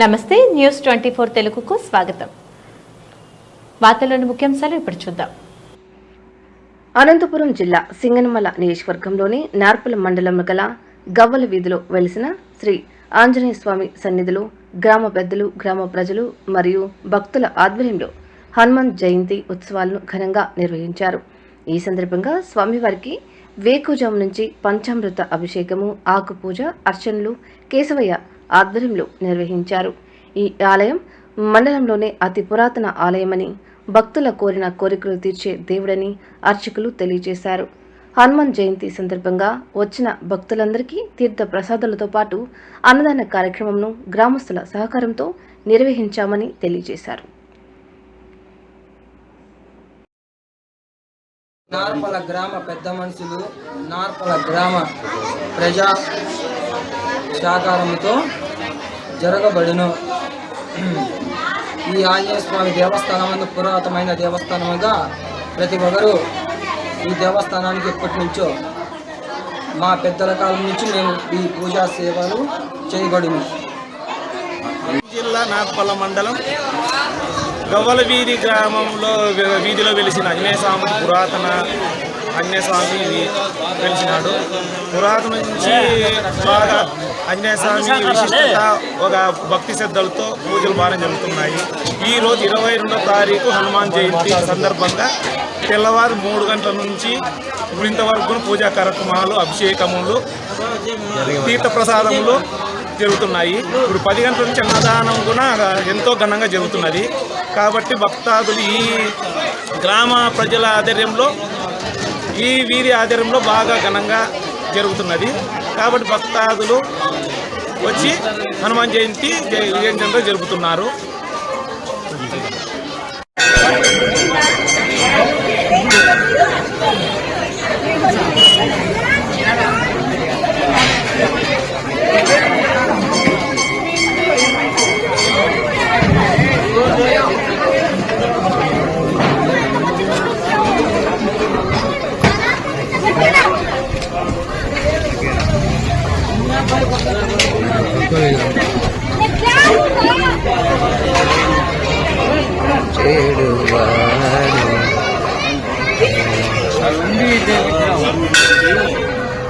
నమస్తే news twenty four తెలుగుకు స్వాగతం. వార్తల్లోని ముఖ్యాంశాలు ఇప్పుడు చూద్దాం. అనంతపురం జిల్లా సింగనమల నియోజకవర్గంలోని నార్పల మండలం గల గవ్వల వీధిలో వెలిసిన శ్రీ ఆంజనేయ స్వామి సన్నిధిలో గ్రామ పెద్దలు గ్రామ ప్రజలు మరియు భక్తుల ఆధ్వర్యంలో హనుమాన్ జయంతి ఉత్సవాలను ఘనంగా నిర్వహించారు. ఈ సందర్భంగా స్వామివారికి వేకుజాము నుంచి పంచామృత అభిషేకము ఆకుపూజ అర్చనలు కేశవయ్య ఆధ్వర్యంలో నిర్వహించారు. ఈ ఆలయం మండలంలోనే అతి పురాతన ఆలయమని భక్తుల కోరిన కోరికలు తీర్చే దేవుడని అర్చకులు తెలియజేశారు. హనుమాన్ జయంతి సందర్భంగా వచ్చిన భక్తులందరికీ తీర్థ ప్రసాదాలతో పాటు అన్నదాన కార్యక్రమంను గ్రామస్తుల సహకారంతో నిర్వహించామని తెలియజేశారు. నార్పల గ్రామ పెద్ద మనుషులు నార్పల గ్రామ ప్రజా సహకారంతో జరగబడును. ఈ ఆంజనేయ స్వామి దేవస్థానం అందు పురాతనమైన దేవస్థానముగా ప్రతి ఒక్కరూ ఈ దేవస్థానానికి ఎప్పటి నుంచో మా పెద్దల కాలం నుంచి మేము ఈ పూజా సేవలు చేయబడును. జిల్లా నాగపల్ల మండలం గవ్వల వీధి గ్రామంలో వీధిలో వెలిసిన ఆంజనేయ స్వామి పురాతన ఆంజనేయ స్వామి వెలిసినాడు. పురాతన నుంచి బాగా ఆంజనేయ స్వామి విశిష్టత ఒక భక్తి శ్రద్ధలతో పూజలు బాగా జరుగుతున్నాయి. ఈ రోజు ఇరవై రెండో తారీఖు హనుమాన్ జయంతి సందర్భంగా తెల్లవారు మూడు గంటల నుంచి ఇంతవరకు పూజా కార్యక్రమాలు అభిషేకములు తీర్థ ప్రసాదములు జరుగుతున్నాయి. ఇప్పుడు పది గంటల నుంచి అన్నదానం కూడా ఎంతో ఘనంగా జరుగుతున్నది. కాబట్టి భక్తాదులు ఈ గ్రామ ప్రజల ఆధ్వర్యంలో ఈ వీరి ఆధ్వర్యంలో బాగా ఘనంగా జరుగుతున్నది. కాబట్టి భక్తాదులు వచ్చి హనుమాన్ జయంతి జయ- జరుపుతున్నారు. చెడువాడు